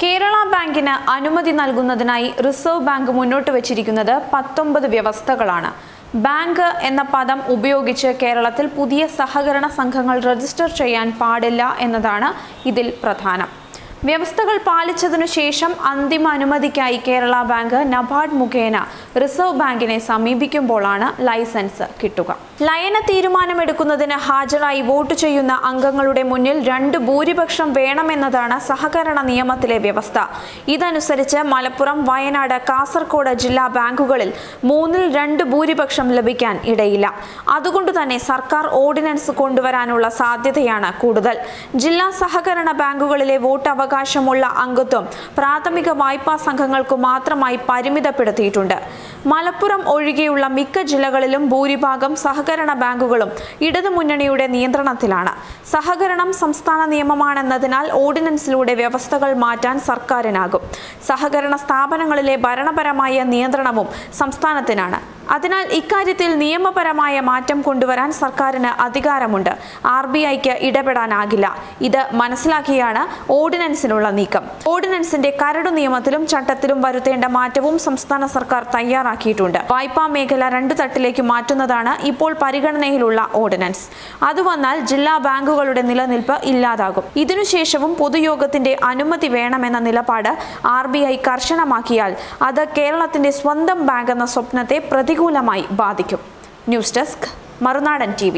കേരള ബാങ്കിന് അനുമതി നൽകുന്നതിനായി റിസർവ് ബാങ്ക് മുന്നോട്ട് വച്ചിരിക്കുന്നത് പത്തൊമ്പത് വ്യവസ്ഥകളാണ്. ബാങ്ക് എന്ന പദം ഉപയോഗിച്ച് കേരളത്തിൽ പുതിയ സഹകരണ സംഘങ്ങൾ രജിസ്റ്റർ ചെയ്യാൻ പാടില്ല എന്നതാണ് ഇതിൽ പ്രധാനം. വ്യവസ്ഥകൾ പാലിച്ചതിനു ശേഷം അന്തിമ അനുമതിക്കായി കേരള ബാങ്ക് നബാർഡ് മുഖേന റിസർവ് ബാങ്കിനെ സമീപിക്കുമ്പോഴാണ് ലൈസൻസ് കിട്ടുക. ലയന തീരുമാനമെടുക്കുന്നതിന് ഹാജരായി വോട്ട് ചെയ്യുന്ന അംഗങ്ങളുടെ മുന്നിൽ രണ്ട് ഭൂരിപക്ഷം വേണമെന്നതാണ് സഹകരണ നിയമത്തിലെ വ്യവസ്ഥ. ഇതനുസരിച്ച് മലപ്പുറം വയനാട് കാസർകോട് ജില്ലാ ബാങ്കുകളിൽ മൂന്നിൽ രണ്ട് ഭൂരിപക്ഷം ലഭിക്കാൻ ഇടയില്ല. അതുകൊണ്ട് തന്നെ സർക്കാർ ഓർഡിനൻസ് കൊണ്ടുവരാനുള്ള സാധ്യതയാണ് കൂടുതൽ. ജില്ലാ സഹകരണ ബാങ്കുകളിലെ വോട്ട് അവകാശമുള്ള അംഗത്വം പ്രാഥമിക വായ്പാ സംഘങ്ങൾക്ക് മാത്രമായി പരിമിതപ്പെടുത്തിയിട്ടുണ്ട്. മലപ്പുറം ഒഴികെയുള്ള മിക്ക ജില്ലകളിലും ഭൂരിഭാഗം സഹകരണ ബാങ്കുകളും ഇടതുമുന്നണിയുടെ നിയന്ത്രണത്തിലാണ്. സഹകരണം സംസ്ഥാന നിയമമാണെന്നതിനാൽ ഓർഡിനൻസിലൂടെ വ്യവസ്ഥകൾ മാറ്റാൻ സർക്കാരിനാകും. സഹകരണ സ്ഥാപനങ്ങളിലെ ഭരണപരമായ നിയന്ത്രണവും സംസ്ഥാനത്തിനാണ്. അതിനാൽ ഇക്കാര്യത്തിൽ നിയമപരമായ മാറ്റം കൊണ്ടുവരാൻ സർക്കാരിന് അധികാരമുണ്ട്. ആർ ബി ഐക്ക് ഇടപെടാനാകില്ല. ഇത് മനസ്സിലാക്കിയാണ് ഓർഡിനൻസിനുള്ള നീക്കം. ഓർഡിനൻസിന്റെ കരട് നിയമത്തിലും ചട്ടത്തിലും വരുത്തേണ്ട മാറ്റവും സംസ്ഥാന സർക്കാർ തയ്യാറാക്കിയിട്ടുണ്ട്. വായ്പാ മേഖല രണ്ടു തട്ടിലേക്ക് മാറ്റുന്നതാണ് ഇപ്പോൾ പരിഗണനയിലുള്ള ഓർഡിനൻസ്. അത് വന്നാൽ ജില്ലാ ബാങ്കുകളുടെ നിലനിൽപ്പ് ഇല്ലാതാകും. ഇതിനുശേഷവും പൊതുയോഗത്തിന്റെ അനുമതി വേണമെന്ന നിലപാട് ആർ കർശനമാക്കിയാൽ അത് കേരളത്തിന്റെ സ്വന്തം ബാങ്ക് എന്ന സ്വപ്നത്തെ പ്രതികൂലമായി ബാധിക്കും. ന്യൂസ് ഡെസ്ക് മറുനാടൻ ടി